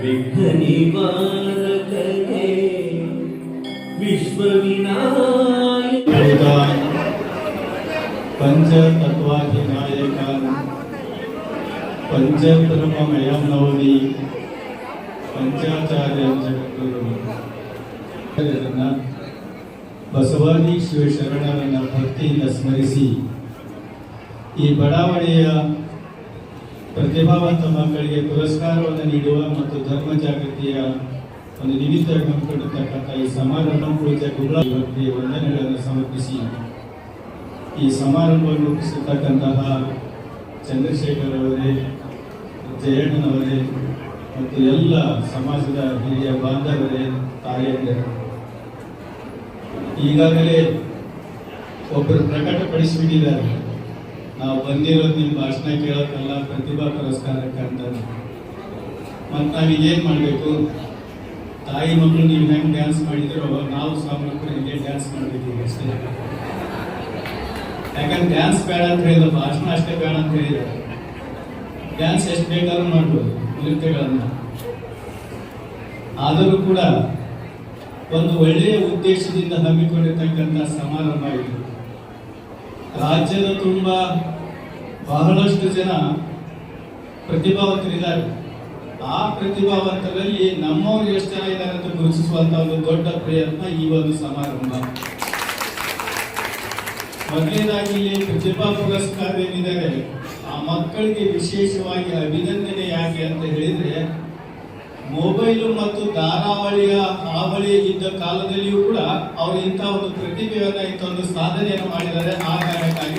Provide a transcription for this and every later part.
ವಿಘ್ನ ನಿವಾರಕಗೆ ವಿಶ್ವವಿನಾಯಕ ಪಂಚತತ್ವಾಧಿನಾಯಕ ಪಂಚಪರಮಯನವನಿ ಪಂಚಾಚಾರ್ಯ ಜಗದ್ಗುರು ಬಸವಾದಿ ಶಿವಶರಣರನ್ನ ಭಕ್ತಿಯಿಂದ ಸ್ಮರಿಸಿ ಈ ಬಡಾವಣೆಯ ಪ್ರತಿಭಾವಂತ ಮಕ್ಕಳಿಗೆ ಪುರಸ್ಕಾರವನ್ನು ನೀಡುವ ಮತ್ತು ಧರ್ಮ ಜಾಗೃತಿಯ ಒಂದು ನಿಮಿತ್ತ ಹಮ್ಮಿಕೊಂಡಿರ್ತಕ್ಕಂಥ ಈ ಸಮಾರಂಭ ಕುರಿತ ಗುರುಗಳಿಗೆ ವಂದನೆಗಳನ್ನು ಸಮರ್ಪಿಸಿ. ಈ ಸಮಾರಂಭವನ್ನು ರೂಪಿಸಿರ್ತಕ್ಕಂತಹ ಚಂದ್ರಶೇಖರ್ ಅವರೇ ಜಯಣ್ಣನವರೇ ಮತ್ತು ಎಲ್ಲ ಸಮಾಜದ ಹಿರಿಯ ಬಾಂಧವರೇ, ತಾಯಂದಿರು. ಈಗಾಗಲೇ ಒಬ್ಬರು ಪ್ರಕಟಪಡಿಸಿಬಿಟ್ಟಿದ್ದಾರೆ. ನಾವು ಬಂದಿರೋದು ನಿಮ್ಮ ಭಾಷಣ ಕೇಳೋಕ್ಕಲ್ಲ ಪ್ರತಿಭಾ ಪುರಸ್ಕಾರಕ್ಕೆ ಅಂತ ಮತ್ತು ನಾವೀಗೇನು ಮಾಡಬೇಕು? ತಾಯಿ ಮಕ್ಕಳು ನೀವು ಹೆಂಗೆ ಡ್ಯಾನ್ಸ್ ಮಾಡಿದಿರೋ ನಾವು ಮಕ್ಕಳು ಹಿಂಗೆ ಡ್ಯಾನ್ಸ್ ಮಾಡಬೇಕು ಅಷ್ಟೇ. ಯಾಕಂದ್ರೆ ಡ್ಯಾನ್ಸ್ ಬೇಡ ಅಂತ ಹೇಳಿದ ಭಾಷಣ ಅಷ್ಟೇ ಬೇಡ ಅಂತ ಹೇಳಿದ್ದಾರೆ ಡ್ಯಾನ್ಸ್ ಎಷ್ಟು ಬೇಕಾದ್ರೂ ಮಾಡ್ಬೋದು, ನೃತ್ಯಗಳನ್ನು. ಆದರೂ ಕೂಡ ಒಂದು ಒಳ್ಳೆಯ ಉದ್ದೇಶದಿಂದ ಹಮ್ಮಿಕೊಂಡಿರ್ತಕ್ಕಂಥ ಸಮಾರಂಭ ಇದು. ರಾಜ್ಯದ ತುಂಬ ಬಹಳಷ್ಟು ಜನ ಪ್ರತಿಭಾವಂತರಿದ್ದಾರೆ. ಆ ಪ್ರತಿಭಾವಂತರಲ್ಲಿ ನಮ್ಮವರು ಎಷ್ಟು ಜನ ಇದ್ದಾರೆ ಅಂತ ಗುರುತಿಸುವಂತ ಒಂದು ದೊಡ್ಡ ಪ್ರಯತ್ನ ಈ ಒಂದು ಸಮಾರಂಭ. ಮೊದಲನೇದಾಗಿ ಇಲ್ಲಿ ಪ್ರತಿಭಾ ಪುರಸ್ಕಾರ ಏನಿದ್ದಾರೆ ಆ ಮಕ್ಕಳಿಗೆ ವಿಶೇಷವಾಗಿ ಅಭಿನಂದನೆ ಯಾಕೆ ಅಂತ ಹೇಳಿದ್ರೆ ಮೊಬೈಲು ಮತ್ತು ಧಾರಾವಳಿಯ ಹಾವಳಿ ಇದ್ದ ಕಾಲದಲ್ಲಿಯೂ ಕೂಡ ಅವರು ಇಂಥ ಒಂದು ಪ್ರತಿಭೆಯನ್ನ, ಇಂಥ ಒಂದು ಸಾಧನೆಯನ್ನು ಮಾಡಿದ್ದಾರೆ. ಆ ಕಾರಣಕ್ಕಾಗಿ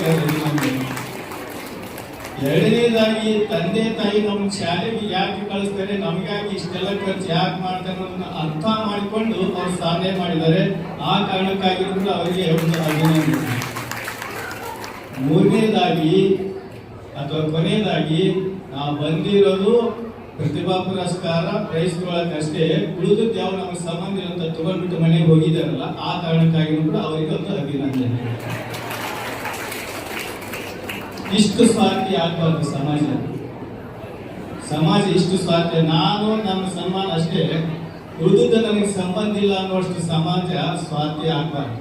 ಎರಡನೇದಾಗಿ, ತಂದೆ ತಾಯಿ ನಮ್ಮ ಶಾಲೆಗೆ ಯಾಕೆ ಕಳಿಸ್ತಾರೆ ನಮಗಾಗಿ ಇಷ್ಟೆಲ್ಲ ಖರ್ಚು ಯಾಕೆ ಮಾಡ್ತಾರೆ ಅರ್ಥ ಮಾಡಿಕೊಂಡು ಅವ್ರು ಸಾಧನೆ ಮಾಡಿದ್ದಾರೆ. ಆ ಕಾರಣಕ್ಕಾಗಿ ಕೂಡ ಅವರಿಗೆ ಒಂದು ಅಭಿನಂದನೆ. ಮೂರನೇದಾಗಿ ಅಥವಾ ಕೊನೆಯದಾಗಿ ನಾವು ಬಂದಿರೋದು ಪ್ರತಿಭಾ ಪುರಸ್ಕಾರ ಪ್ರೈಸ್ ಅಷ್ಟೇ ಉಳಿದದ್ದು ಯಾವ ನಮಗೆ ಸಂಬಂಧ ಇರುವಂತ ತಗೊಂಡ್ಬಿಟ್ಟು ಮನೆಗೆ ಹೋಗಿದ್ದಾರಲ್ಲ, ಆ ಕಾರಣಕ್ಕಾಗಿ ಕೂಡ ಅವರಿಗೆ ಒಂದು ಅಭಿನಂದನೆ. ಇಷ್ಟು ಸ್ವಾರ್ಥಿ ಆಗಬಾರ್ದು ಸಮಾಜ. ಸಮಾಜ ಇಷ್ಟು ಸ್ವಾರ್ಥಿ. ನಾನು ನನ್ನ ಸನ್ಮಾನ ಅಷ್ಟೇ. ಉಳಿದುದು ನನಗೆ ಸಂಬಂಧ ಇಲ್ಲ ಅನ್ನುವಷ್ಟು ಸಮಾಜ ಸ್ವಾರ್ಥಿ ಆಗಬಾರ್ದು.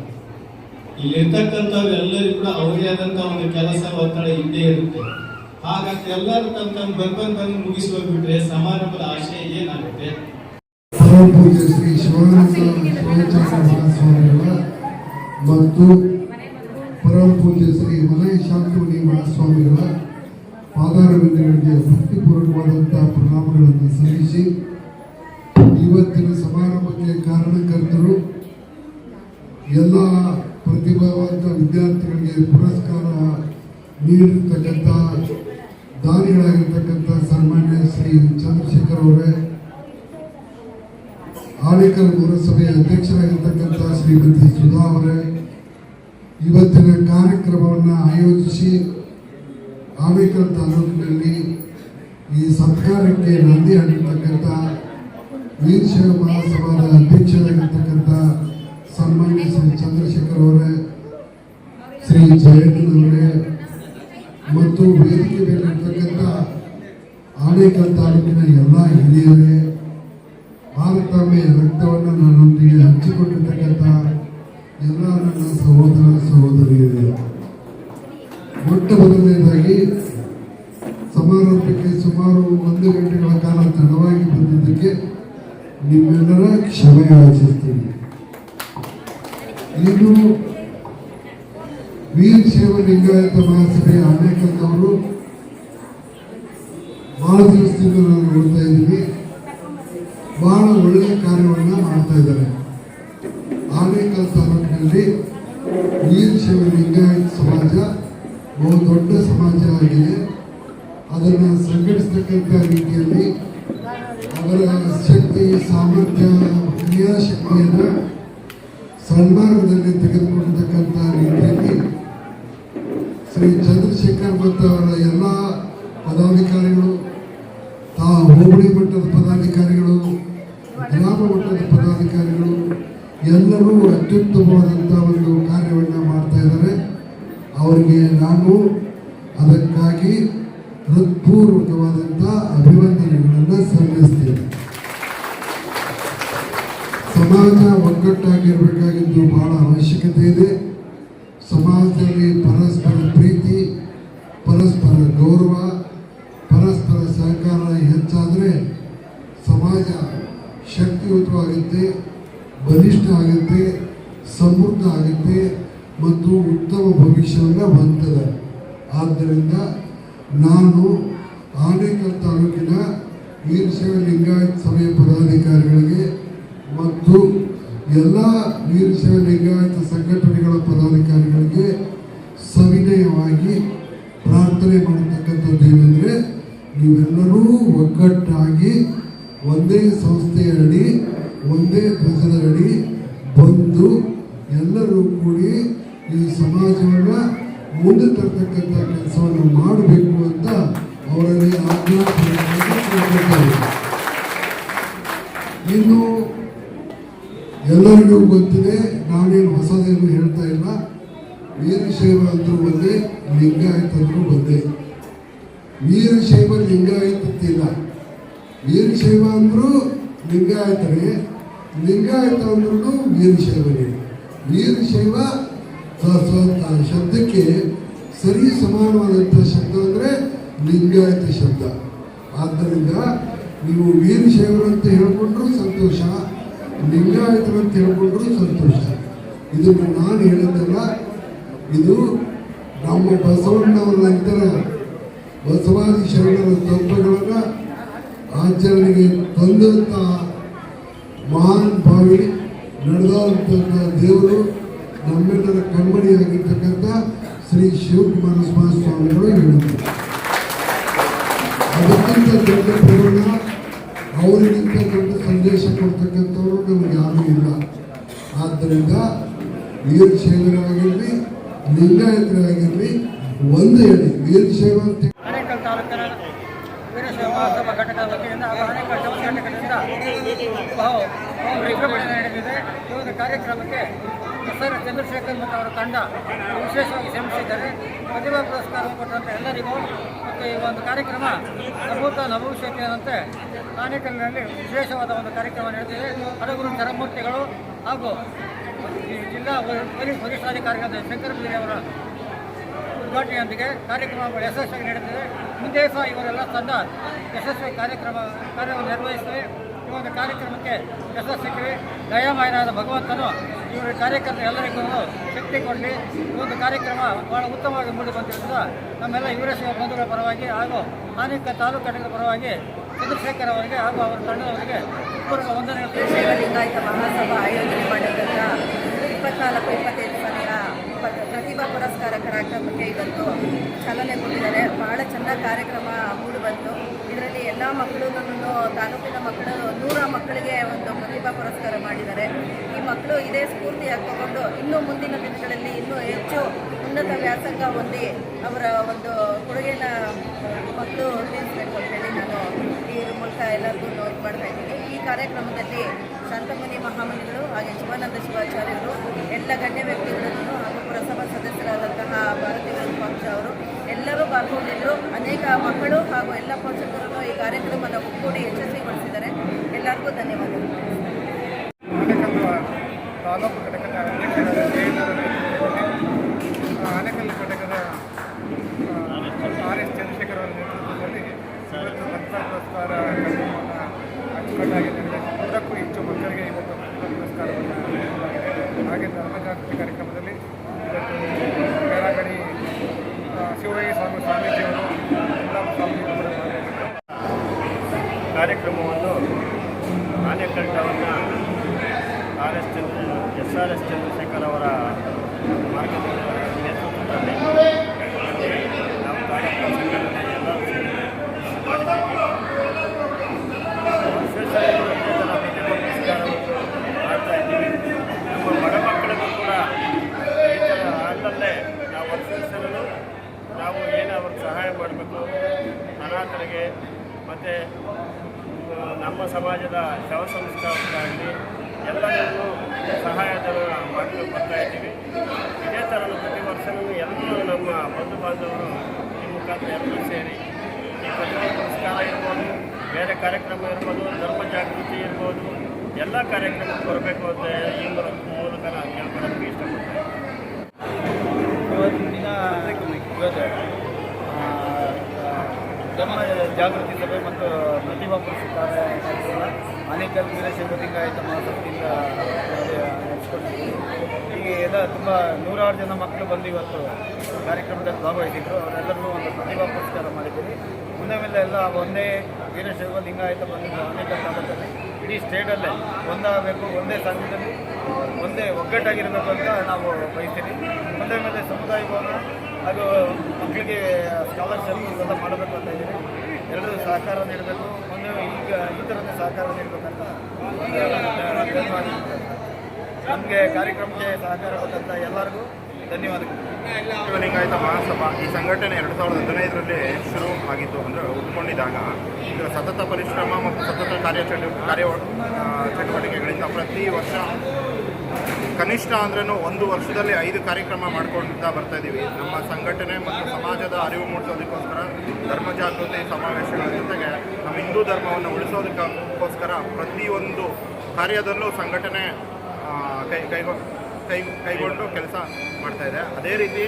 ಇಲ್ಲಿರ್ತಕ್ಕಂಥವ್ರು ಎಲ್ಲರಿಗೂ ಕೂಡ ಅವರೇ ಆದಂಥ ಒಂದು ಕೆಲಸ ಒತ್ತಡ ಇದ್ದೇ ಇರುತ್ತೆ. ಹಾಗಾಗಿ ಎಲ್ಲರೂ ಬರ್ಬಂದ್ ಬಂದು ಬಿಟ್ರೆ ಸಮಾರಂಭದ ಆಶಯ ಏನಾಗುತ್ತೆ? ಶ್ರೀ ಮತ್ತು ಪರಮ ಪೂಜೆ ಶ್ರೀ ಮಲಯ ಶಾಂತಿ ಮಹಾಸ್ವಾಮಿಗಳ ಪಾದಾರವಿಂದಗಳಿಗೆ ಭಕ್ತಿಪೂರ್ವಕವಾದಂತಹ ಪ್ರಣಾಮಗಳನ್ನು ಸಲ್ಲಿಸಿ ಇವತ್ತಿನ ಸಮಾರಂಭಕ್ಕೆ ಕಾರಣಕರ್ತರು ಎಲ್ಲ ಪ್ರತಿಭಾವಂತ ವಿದ್ಯಾರ್ಥಿಗಳಿಗೆ ಪುರಸ್ಕಾರ ನೀಡಿರ್ತಕ್ಕಂಥ ದಾನಿಗಳಾಗಿರ್ತಕ್ಕಂಥ ಸನ್ಮಾನ್ಯ ಶ್ರೀ ಚಂದ್ರಶೇಖರ್ ಅವರೇ ಆಳಿಕಲ್ ಪುರಸಭೆಯ ಅಧ್ಯಕ್ಷರಾಗಿರ್ತಕ್ಕಂಥ ಶ್ರೀಮತಿ ಸುಧಾ ಅವರೇ, ಇವತ್ತಿನ ಕಾರ್ಯಕ್ರಮವನ್ನು ಆಯೋಜಿಸಿ ಆನೇಕಲ್ ತಾಲೂಕಿನಲ್ಲಿ ಈ ಸತ್ಕಾರಕ್ಕೆ ನಂದಿ ಆಗಿರ್ತಕ್ಕಂಥ ವೀರಶೈವ ಮಹಾಸಭಾದ ಅಧ್ಯಕ್ಷರಾಗಿರ್ತಕ್ಕಂಥ ಸನ್ಮಾನ್ಯ ಶ್ರೀ ಚಂದ್ರಶೇಖರ್ ಅವರೇ ಶ್ರೀ ಜಯಣ್ಣನವರೇ ಮತ್ತು ವೇದಿಕೆ ಮೇಲಿರ್ತಕ್ಕಂಥ ಆನೇಕಲ್ ತಾಲೂಕಿನ ಎಲ್ಲ ಹಿರಿಯರೇ ಭಾರತಾಂಬೆಯ ರಕ್ತವನ್ನು ನನ್ನೊಂದಿಗೆ ಹಂಚಿಕೊಂಡಿರ್ತಕ್ಕಂಥ ಎಲ್ಲ ನನ್ನ ಸಹೋದರ ಸಹೋದರಿಯರೇ ಮೊಟ್ಟ ಮೊದಲನೇದಾಗಿ ಸಮಾರಂಭಕ್ಕೆ ಸುಮಾರು ಒಂದು ಗಂಟೆಗಳ ಕಾಲ ತಡವಾಗಿ ಬಂದಿದ್ದಕ್ಕೆ ನಿಮ್ಮೆಲ್ಲರ ಕ್ಷಮೆ ಯಾಚಿಸ್ತೀನಿ ಇನ್ನು ವೀರಶೈವ ಲಿಂಗಾಯತ ಮಹಾಸಭೆಯ ಅವರು ಬಹಳ ದಿವಸದಿಂದ ನಾನು ನೋಡ್ತಾ ಇದ್ದೀನಿ ಬಹಳ ಒಳ್ಳೆಯ ಕಾರ್ಯವನ್ನು ಮಾಡ್ತಾ ಇದ್ದಾರೆ. ಆನೇಕಲ್ ತಾಲೂಕಿನಲ್ಲಿ ವೀರಶೈವ ಲಿಂಗಾಯತ ಸಮಾಜ ಬಹು ದೊಡ್ಡ ಸಮಾಜ ಆಗಿದೆ. ಅದನ್ನು ಸಂಘಟಿಸತಕ್ಕಂಥ ರೀತಿಯಲ್ಲಿ ಅವರ ಶಕ್ತಿ, ಸಾಮರ್ಥ್ಯ ಕ್ರಿಯಾಶಕ್ತಿಯನ್ನು ಸನ್ಮಾರ್ಗದಲ್ಲಿ ತೆಗೆದುಕೊಂಡಿರ್ತಕ್ಕಂಥ ರೀತಿಯಲ್ಲಿ ಶ್ರೀ ಚಂದ್ರಶೇಖರ್ ಮತ್ತು ಅವರ ಎಲ್ಲ ಪದಾಧಿಕಾರಿಗಳು, ತಾ ಹೋಬಳಿ ಮಟ್ಟದ ಪದಾಧಿಕಾರಿಗಳು, ಗ್ರಾಮ ಮಟ್ಟದ ಪದಾಧಿಕಾರಿಗಳು ಎಲ್ಲರೂ ಅತ್ಯುತ್ತಮವಾದಂಥ ಒಂದು ಕಾರ್ಯವನ್ನು ಮಾಡ್ತಾ ಇದ್ದಾರೆ. ಅವರಿಗೆ ನಾನು ಅದಕ್ಕಾಗಿ ಹೃತ್ಪೂರ್ವಕವಾದಂಥ ಅಭಿವಂದನೆಗಳನ್ನು ಸಲ್ಲಿಸ್ತೇನೆ. ಸಮಾಜ ಒಗ್ಗಟ್ಟಾಗಿರಬೇಕಾಗಿದ್ದು ಬಹಳ ಅವಶ್ಯಕತೆ ಇದೆ. ಸಮಾಜದಲ್ಲಿ ಪರಸ್ಪರ ಪ್ರೀತಿ, ಪರಸ್ಪರ ಗೌರವ, ಪರಸ್ಪರ ಸಹಕಾರ ಹೆಚ್ಚಾದರೆ ಸಮಾಜ ಶಕ್ತಿಯುತವಾಗುತ್ತೆ, ಬಲಿಷ್ಠ ಆಗುತ್ತೆ, ಸಮೃದ್ಧ ಆಗುತ್ತೆ ಮತ್ತು ಉತ್ತಮ ಭವಿಷ್ಯವನ್ನು ಹೊಂದಿದೆ ಆದ್ದರಿಂದ ನಾನು ಆನೇಕಲ್ ತಾಲೂಕಿನ ವೀರಶೈವ ಲಿಂಗಾಯತ್ ಸಭೆಯ ಪದಾಧಿಕಾರಿಗಳಿಗೆ ಮತ್ತು ಎಲ್ಲ ವೀರಶೈವ ಲಿಂಗಾಯತ ಸಂಘಟನೆಗಳ ಪದಾಧಿಕಾರಿಗಳಿಗೆ ಸವಿನಯವಾಗಿ ಪ್ರಾರ್ಥನೆ ಮಾಡತಕ್ಕಂಥದ್ದು ಏನಂದರೆ ನೀವೆಲ್ಲರೂ ಒಗ್ಗಟ್ಟಾಗಿ ಒಂದೇ ಸಂಸ್ಥೆಯ ಅಡಿ ಒಂದೇ ಧ್ವಜದ ಅಡಿ ಬಂದು ಎಲ್ಲರೂ ಕೂಡಿ ಈ ಸಮಾಜವನ್ನು ಮುಂದೆ ತರ್ತಕ್ಕಂಥ ಕೆಲಸವನ್ನು ಮಾಡಬೇಕು ಅಂತ ಅವರಲ್ಲಿ. ಇನ್ನು ಎಲ್ಲರಿಗೂ ಗೊತ್ತಿದೆ, ನಾನೇನು ಹೊಸದೇನು ಹೇಳ್ತಾ ಇಲ್ಲ. ವೀರಶೈವ ಅಂದರೂ ಒಂದೇ ಲಿಂಗಾಯತ ಅಂದರೂ ಒಂದೇ ವೀರಶೈವ ಲಿಂಗಾಯತಿಲ್ಲ ವೀರಶೈವ ಅಂದರೂ ಲಿಂಗಾಯತನೇ, ಲಿಂಗಾಯತ ಅಂದ್ರೂ ವೀರಶೈವನೇ. ವೀರಶೈವ ಶಬ್ದಕ್ಕೆ ಸರಿ ಸಮಾನವಾದಂಥ ಶಬ್ದ ಅಂದರೆ ಲಿಂಗಾಯತ ಶಬ್ದ. ಆದ್ದರಿಂದ ನೀವು ವೀರಶೈವರು ಅಂತ ಹೇಳಿಕೊಂಡ್ರು ಸಂತೋಷ ಲಿಂಗಾಯತರು ಅಂತ ಹೇಳಿಕೊಂಡ್ರು ಸಂತೋಷ. ಇದನ್ನು ನಾನು ಹೇಳಿದ್ದಲ್ಲ ಇದು ನಮ್ಮ ಬಸವಣ್ಣವರ ಇತರ ಬಸವಾದಿ ಶರಣರ ತತ್ವಗಳನ್ನು ಆಚರಣೆಗೆ ತಂದಂತಹ ಮಹಾನ್ ಭಾವಿ ನಡೆದಂತಹ ದೇವರು. ನಮ್ಮೆಲ್ಲರ ಕಣ್ಮಣಿಯಾಗಿರ್ತಕ್ಕಂಥ ಶ್ರೀ ಶಿವಕುಮಾರ ಸ್ವಾಮಿಗಳು ಹೇಳಿದರು ಅದಕ್ಕಿಂತ ದೊಡ್ಡ ಪ್ರಮಾಣ ಅವರಿಗಿಂತ ದೊಡ್ಡ ಸಂದೇಶ ಕೊಡ್ತಕ್ಕಂಥವ್ರು ನಮ್ಗೆ ಯಾರೂ ಇಲ್ಲ. ಆದ್ದರಿಂದ ವೀರಶೈವರಾಗಿರಲಿ ಲಿಂಗಾಯತರಾಗಿರಲಿ, ಒಂದು ಹೇಳಿ. ವೀರಶೈವ ಅಂತ ಘಟಕದ ವತಿಯಿಂದ ಒಂದು ಕಾರ್ಯಕ್ರಮಕ್ಕೆ ಎಸ್ ಆರ್ ಚಂದ್ರಶೇಖರ್ ಮತ್ತು ಅವರ ತಂಡ ವಿಶೇಷವಾಗಿ ಶ್ರಮಿಸಿದ್ದಾರೆ. ಪ್ರತಿಭಾ ಪುರಸ್ಕಾರ ಕೊಟ್ಟಂಥ ಎಲ್ಲರಿಗೂ ಮತ್ತು ಈ ಒಂದು ಕಾರ್ಯಕ್ರಮ ಅಭೂತ ನಭವಿಷ್ಯತೆಯಂತೆ ಆನೇಕಲ್ನಲ್ಲಿ ವಿಶೇಷವಾದ ಒಂದು ಕಾರ್ಯಕ್ರಮ ನಡೆದಿದೆ. ಹಡಗುರು ಚರಮೂರ್ತಿಗಳು ಹಾಗೂ ಈ ಜಿಲ್ಲಾ ಪೊಲೀಸ್ ವರಿಷ್ಠಾಧಿಕಾರಿಗಳಾದ ಶಂಕರ ಬೀರಿ ಅವರ ಉದ್ಘಾಟನೆಯೊಂದಿಗೆ ಕಾರ್ಯಕ್ರಮಗಳು ಯಶಸ್ವಿಯಾಗಿ ನಡೆದಿದೆ. ಮುಂದೆ ಸಹ ಇವರೆಲ್ಲ ತಂಡ ಯಶಸ್ವಿ ಕಾರ್ಯಕ್ರಮ, ಕಾರ್ಯವನ್ನು ನಿರ್ವಹಿಸ್ತವೆ ಈ ಒಂದು ಕಾರ್ಯಕ್ರಮಕ್ಕೆ ಯಶಸ್ಸಿಗೆ ದಯಾಮಯನಾದ ಭಗವಂತನು ಇವರ ಕಾರ್ಯಕರ್ತರು ಎಲ್ಲರಿಗೂ ಶಕ್ತಿ ಕೊಡಲಿ. ಈ ಒಂದು ಕಾರ್ಯಕ್ರಮ ಬಹಳ ಉತ್ತಮವಾಗಿ ಮೂಡಿ ಬಂದಿರುವುದು ನಮ್ಮೆಲ್ಲ ವೀರಶೈವ ಬಂಧುಗಳ ಪರವಾಗಿ ಹಾಗೂ ಆನೇಕ ತಾಲೂಕು ಘಟಕದ ಪರವಾಗಿ ಚಂದ್ರಶೇಖರ್ ಅವರಿಗೆ ಹಾಗೂ ಅವರ ತಂಡದವರಿಗೆ ಪೂರ್ವ ತಿಳಿಸಿ ಲಿಂಗಾಯತ ಮಹಾಸಭಾ ಆಯೋಜನೆ ಮಾಡಿದಂಥ ಇಪ್ಪತ್ನಾಲ್ಕು, ಇಪ್ಪತ್ತೈದು ಪ್ರತಿಭಾ ಪುರಸ್ಕಾರ ಕಾರ್ಯಕ್ರಮಕ್ಕೆ ಇವತ್ತು ಚಾಲನೆ ಕೊಟ್ಟಿದ್ದಾರೆ. ಬಹಳ ಚೆನ್ನಾಗಿ ಕಾರ್ಯಕ್ರಮ ಮೂಡಿ ಬಂತು. ಇದರಲ್ಲಿ ಎಲ್ಲ ಮಕ್ಕಳುಗಳನ್ನು ತಾಲೂಕಿನ ಮಕ್ಕಳು, ನೂರ ಮಕ್ಕಳಿಗೆ ಒಂದು ಪ್ರತಿಭಾ ಪುರಸ್ಕಾರ ಮಾಡಿದ್ದಾರೆ. ಈ ಮಕ್ಕಳು ಇದೇ ಸ್ಫೂರ್ತಿಯಾಗಿ ತಗೊಂಡು ಇನ್ನೂ ಮುಂದಿನ ದಿನಗಳಲ್ಲಿ ಇನ್ನೂ ಹೆಚ್ಚು ಉನ್ನತ ವ್ಯಾಸಂಗ ಹೊಂದಿ ಅವರ ಒಂದು ಕೊಡುಗೆನ ಮಕ್ಕಳು ತಿಳಿಸ್ಬೇಕು ಅಂತೇಳಿ ನಾನು ಈ ಮೂಲಕ ಎಲ್ಲರಿಗೂ ನೋಟ್ ಮಾಡ್ತಾ ಇದ್ದೀನಿ. ಈ ಕಾರ್ಯಕ್ರಮದಲ್ಲಿ ಶಾಂತಮುನಿ ಮಹಾಮುನಿಗಳು ಹಾಗೆ ಶಿವಾನಂದ ಶಿವಾಚಾರ್ಯರು, ಎಲ್ಲ ಗಣ್ಯ ವ್ಯಕ್ತಿಗಳನ್ನು ಹಾಗೂ ಪುರಸಭಾ ಸದಸ್ಯರಾದಂತಹ ಭಾರತೀಯ ಅವರು ಎಲ್ಲರೂ ಪಾಲ್ಗೊಂಡಿದ್ದರು ಅನೇಕ ಮಕ್ಕಳು ಹಾಗೂ ಎಲ್ಲ ಪೋಷಕರು ಈ ಕಾರ್ಯಕ್ರಮದ ಒಗ್ಗೂಡಿ ಯಶಸ್ವಿಗೊಳಿಸಿದ್ದಾರೆ. ಎಲ್ಲರಿಗೂ ಧನ್ಯವಾದಗಳು. ತಾಲೂಕು ಘಟಕದ ಅಧ್ಯಕ್ಷರಾದ ಜಯೇಂದ್ರ ಆನೇಕಲ್ ಘಟಕದ ಆರ್ ಎಸ್ ಪುರಸ್ಕಾರ ಕಾರ್ಯಕ್ರಮವನ್ನು ಹೆಚ್ಚು ಮಕ್ಕಳಿಗೆ ಇವತ್ತು ಪುರಸ್ಕಾರವನ್ನು ನೀಡಲಾಗಿದೆ ಹಾಗೆ ಧರ್ಮಜಾಗೃತಿ ಕಾರ್ಯಕ್ರಮದಲ್ಲಿ ಇವತ್ತು ಬೇಳಗಡಿ ಶಿವಯ್ಯ ಸ್ವಾಮಿ ಸ್ವಾಮೀಜಿಯವರು ಗುಲಾಬ ಸ್ವಾಮೀಜಿಯವರು ಭಾಗವಹಿಸಿದ್ದಾರೆ. ಕಾರ್ಯಕ್ರಮವನ್ನು Anekal ಟೌನ್ನ R S Chandra S Chandrashekar ಅವರ ಮಾರ್ಗದರ್ಶನ ನೇತೃತ್ವದಲ್ಲಿ ನಾವು ಕಾರ್ಯಕ್ರಮ ಸಂಘಟನೆ ಎಲ್ಲರೂ ಸೇರಿ ಮಾಡಿದ್ದೀವಿ ವಿಶ್ವೇಶ್ವರಯ್ಯ ಯೋಜನಾ ಪ್ರತಿಭಾ ಪುರಸ್ಕಾರವನ್ನು ಮಾಡ್ತಾ ಇದ್ದೀವಿ ನಮ್ಮ ಬಡ ಮಕ್ಕಳಿಗೂ ಕೂಡ ಈ ಥರ ಅಲ್ಲಲ್ಲೇ ನಾವು ವರ್ಷವಿಸಲು ನಾವು ಏನು ಅವ್ರಿಗೆ ಸಹಾಯ ಮಾಡಬೇಕು ಅನಾಥರಿಗೆ ಮತ್ತು ನಮ್ಮ ಸಮಾಜದ ಶವ ಸಂಸ್ಕಾರಕ್ಕಾಗಲಿ ಬರ್ತಾ ಇದ್ದೀವಿ. ಇದೇ ಥರ ಪ್ರತಿ ವರ್ಷವೂ ಎಲ್ಲರೂ ನಮ್ಮ ಬಂಧು ಬಾಂಧವರು ಈ ಮುಖಾಂತರ ಎಲ್ಲರೂ ಸೇರಿ ಈ ಪ್ರತಿಭಾ ಪುರಸ್ಕಾರ ಇರ್ಬೋದು, ಬೇರೆ ಕಾರ್ಯಕ್ರಮ ಇರ್ಬೋದು, ಧರ್ಮ ಜಾಗೃತಿ ಇರ್ಬೋದು, ಎಲ್ಲ ಕಾರ್ಯಕ್ರಮಕ್ಕೆ ಬರಬೇಕು ಅಂತ ಈ ಮೂಲಕ ನಾನು ಕೇಳ್ಕೊಳ್ಳೋದಕ್ಕೆ ಇಷ್ಟಪಡ್ತೇನೆ. ಇವತ್ತಿನ ಇವತ್ತು ಧರ್ಮ ಜಾಗೃತಿ ಸಭೆ ಮತ್ತು ಪ್ರತಿಭಾ ಪುರಸ್ಕಾರ ವೀರಶೈವ ಲಿಂಗಾಯತ ಮಹಾಸಭೆಯಿಂದ ಎಲ್ಲ ತುಂಬ ನೂರಾರು ಜನ ಮಕ್ಕಳು ಬಂದು ಇವತ್ತು ಕಾರ್ಯಕ್ರಮದಲ್ಲಿ ಭಾಗವಹಿಸಿದ್ರು. ಅವರೆಲ್ಲರಿಗೂ ಒಂದು ಪ್ರತಿಭಾ ಪುರಸ್ಕಾರ ಮಾಡಿದ್ದೀವಿ ಮುಂದೆ ಮೇಲೆ ಎಲ್ಲ ಒಂದೇ ವೀರಶೈವ ಲಿಂಗಾಯತ ಬಂದು ಅನೇಕ ತಾಲೂಕಲ್ಲಿ ಇಡೀ ಸ್ಟೇಟಲ್ಲೇ ಒಂದಾಗಬೇಕು, ಒಂದೇ ಸಂಘದಲ್ಲಿ ಒಂದೇ ಒಗ್ಗಟ್ಟಾಗಿರಬೇಕು ಅಂತ ನಾವು ಬಯಸ್ತೀವಿ. ಮುಂದೆ ಮೇಲೆ ಸಮುದಾಯ ಭವನ ಹಾಗೂ ಮಕ್ಕಳಿಗೆ ಸ್ಕಾಲರ್ಶಿಪ್ ಇವೆಲ್ಲ ಮಾಡಬೇಕು ಅಂತ ಇದ್ದೀವಿ. ಎಲ್ಲರೂ ಸಹಕಾರ ನೀಡಬೇಕು. ಮುಂದೆ ಈಗ ಈ ಥರನೇ ಸಹಕಾರ ನೀಡಬೇಕಂತ ನಮಗೆ ಕಾರ್ಯಕ್ರಮಕ್ಕೆ ಸಹಕಾರ ಕೊಟ್ಟಂತ ಎಲ್ಲರಿಗೂ ಧನ್ಯವಾದಗಳು. ಲಿಂಗಾಯತ ಮಹಾಸಭಾ? ಈ ಸಂಘಟನೆ ಎರಡು ಸಾವಿರದ ಹದಿನೈದರಲ್ಲಿ ಶುರು ಆಗಿತ್ತು ಅಂದರೆ ಹುಟ್ಕೊಂಡಿದ್ದಾಗ ಈಗ ಸತತ ಪರಿಶ್ರಮ ಮತ್ತು ಸತತ ಕಾರ್ಯಚಟು ಕಾರ್ಯ ಚಟುವಟಿಕೆಗಳಿಂದ ಪ್ರತಿ ವರ್ಷ ಕನಿಷ್ಠ ಅಂದ್ರೂ ಒಂದು ವರ್ಷದಲ್ಲಿ ಐದು ಕಾರ್ಯಕ್ರಮ ಮಾಡ್ಕೊಳ್ತಾ ಬರ್ತಾ ಇದ್ದೀವಿ ನಮ್ಮ ಸಂಘಟನೆ ಮತ್ತು ಸಮಾಜದ ಅರಿವು ಮೂಡಿಸೋದಕ್ಕೋಸ್ಕರ, ಧರ್ಮ ಜಾಗೃತಿ ಸಮಾವೇಶಗಳ ಜೊತೆಗೆ ನಮ್ಮ ಹಿಂದೂ ಧರ್ಮವನ್ನು ಉಳಿಸೋದಕ್ಕೋಸ್ಕರ ಪ್ರತಿಯೊಂದು ಕಾರ್ಯದಲ್ಲೂ ಸಂಘಟನೆ ಕೈ, ಕೈಗೊ, ಕೈ, ಕೈಗೊಂಡು ಕೆಲಸ ಮಾಡ್ತಾ ಇದೆ. ಅದೇ ರೀತಿ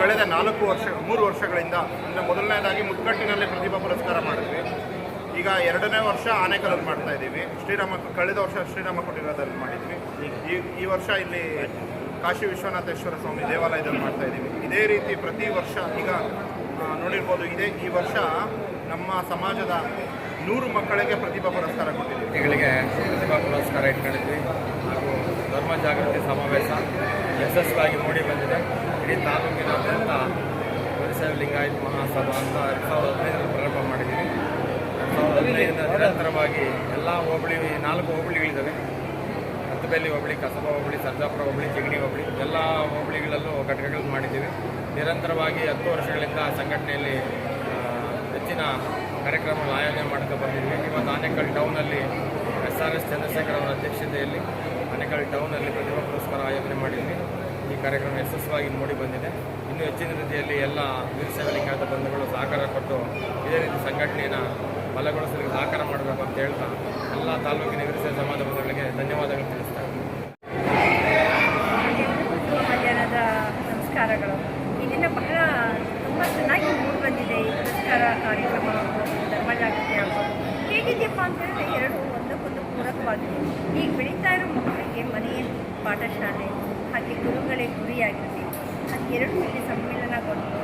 ಕಳೆದ ನಾಲ್ಕು ವರ್ಷ, ಮೂರು ವರ್ಷಗಳಿಂದ ಅಂದರೆ ಮೊದಲನೇದಾಗಿ ಮುತ್ಕಟ್ಟಿನಲ್ಲಿ ಪ್ರತಿಭಾ ಪುರಸ್ಕಾರ ಮಾಡಿದ್ವಿ. ಈಗ ಎರಡನೇ ವರ್ಷ ಆನೆಕಲ್ಲಲ್ಲಿ ಮಾಡ್ತಾ ಇದ್ದೀವಿ. ಶ್ರೀರಾಮ, ಕಳೆದ ವರ್ಷ ಶ್ರೀರಾಮ ಕುಟೀರದಲ್ಲಿ ಮಾಡಿದ್ವಿ. ಈ ಈ ವರ್ಷ ಇಲ್ಲಿ ಕಾಶಿ ವಿಶ್ವನಾಥೇಶ್ವರ ಸ್ವಾಮಿ ದೇವಾಲಯದಲ್ಲಿ ಮಾಡ್ತಾ ಇದ್ದೀವಿ. ಇದೇ ರೀತಿ ಪ್ರತಿ ವರ್ಷ ಈಗ ನೋಡಿರ್ಬೋದು, ಇದೇ ಈ ವರ್ಷ ನಮ್ಮ ಸಮಾಜದ ನೂರು ಮಕ್ಕಳಿಗೆ ಪ್ರತಿಭಾ ಪುರಸ್ಕಾರ ಕೊಟ್ಟಿದ್ದೀವಿ. ಪ್ರತಿಭಾ ಪುರಸ್ಕಾರ ಧರ್ಮ ಜಾಗೃತಿ ಸಮಾವೇಶ ಯಶಸ್ವಿಯಾಗಿ ಮೂಡಿ ಬಂದಿದೆ. ಇಡೀ ತಾಲೂಕಿನಾದ್ಯಂತ ಪರಿಸರ ಲಿಂಗಾಯತ್ ಮಹಾಸಭಾ ಅಂತ ಎರಡು ಸಾವಿರದ ಹದಿನೈದರಲ್ಲಿ ಪ್ರಾರಂಭ ಮಾಡಿದ್ದೀವಿ. ಎರಡು ಸಾವಿರದ ಹದಿನೈದರಿಂದ ನಿರಂತರವಾಗಿ ಎಲ್ಲ ಹೋಬಳಿ, ನಾಲ್ಕು ಹೋಬಳಿಗಳಿದ್ದಾವೆ. ಹತ್ತಬೇಲಿ ಹೋಬಳಿ, ಕಸಬಾ ಹೋಬಳಿ, ಸರ್ಜಾಪುರ ಹೋಬಳಿ ಜಿಗಣಿ ಹೋಬಳಿ, ಎಲ್ಲ ಹೋಬಳಿಗಳಲ್ಲೂ ಘಟಕಗಳನ್ನು ಮಾಡಿದ್ದೀವಿ. ನಿರಂತರವಾಗಿ ಹತ್ತು ವರ್ಷಗಳಿಂದ ಸಂಘಟನೆಯಲ್ಲಿ ಹೆಚ್ಚಿನ ಕಾರ್ಯಕ್ರಮಗಳು ಆಯೋಜನೆ ಮಾಡ್ತಾ ಬಂದಿದ್ವಿ ಇವತ್ತು ಆನೇಕಲ್ ಟೌನಲ್ಲಿ ಆರ್ ಎಸ್ ಚಂದ್ರಶೇಖರ್ ಅವರ ಅಧ್ಯಕ್ಷತೆಯಲ್ಲಿ ಆನೇಕಲ್ ಟೌನಲ್ಲಿ ಪ್ರತಿಭಾ ಪುರಸ್ಕಾರ ಆಯೋಜನೆ ಮಾಡಿದ್ವಿ. ಈ ಕಾರ್ಯಕ್ರಮ ಯಶಸ್ವಿಯಾಗಿ ಮೂಡಿ ಬಂದಿದೆ. ಇನ್ನೂ ಹೆಚ್ಚಿನ ರೀತಿಯಲ್ಲಿ ಎಲ್ಲ ವೀರಶೈವ ಲಿಂಗಾಯತ ಬಂಧುಗಳು ಸಹಕಾರ ಕೊಟ್ಟು ಇದೇ ರೀತಿ ಸಂಘಟನೆಯನ್ನು ಬಲಗೊಳಿಸಲಿಕ್ಕೆ ಸಹಕಾರ ಮಾಡಬೇಕು ಅಂತ ಹೇಳ್ತಾ ಎಲ್ಲ ತಾಲೂಕಿನ ವೀರಶೈವ ಸಮಾಜ ಬಂಧುಗಳಿಗೆ ಧನ್ಯವಾದಗಳು ತಿಳಿಸ್ತಾ ಮಕ್ಕಳು ಈಗ ಬೆಳೀತಾ ಇರೋ ಮಕ್ಕಳಿಗೆ ಮನೆಯ ಪಾಠಶಾಲೆ, ಹಾಗೆ ಗುರುಗಳೇ ಗುರಿಯಾಗಿರಲಿ. ಅದು ಎರಡು ಇಲ್ಲಿ ಸಮ್ಮೇಳನ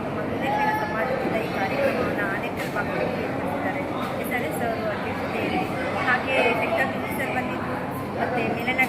ನಮ್ಮ ವಿಲೇಖನ ಸಮಾಜದಿಂದ ಈ ಕಾರ್ಯಕ್ರಮವನ್ನು ಆನೇಕಲ್ ಮಕ್ಕಳಿಗೆ ಏರ್ಪಡಿಸಿದ್ದಾರೆ ಎಸ್ ಅವರು ಹಾಗೆ ಸೆಕ್ಟರ್ ಸರ್ ಬಂದಿದ್ದು ಮತ್ತು ಮಿಲನ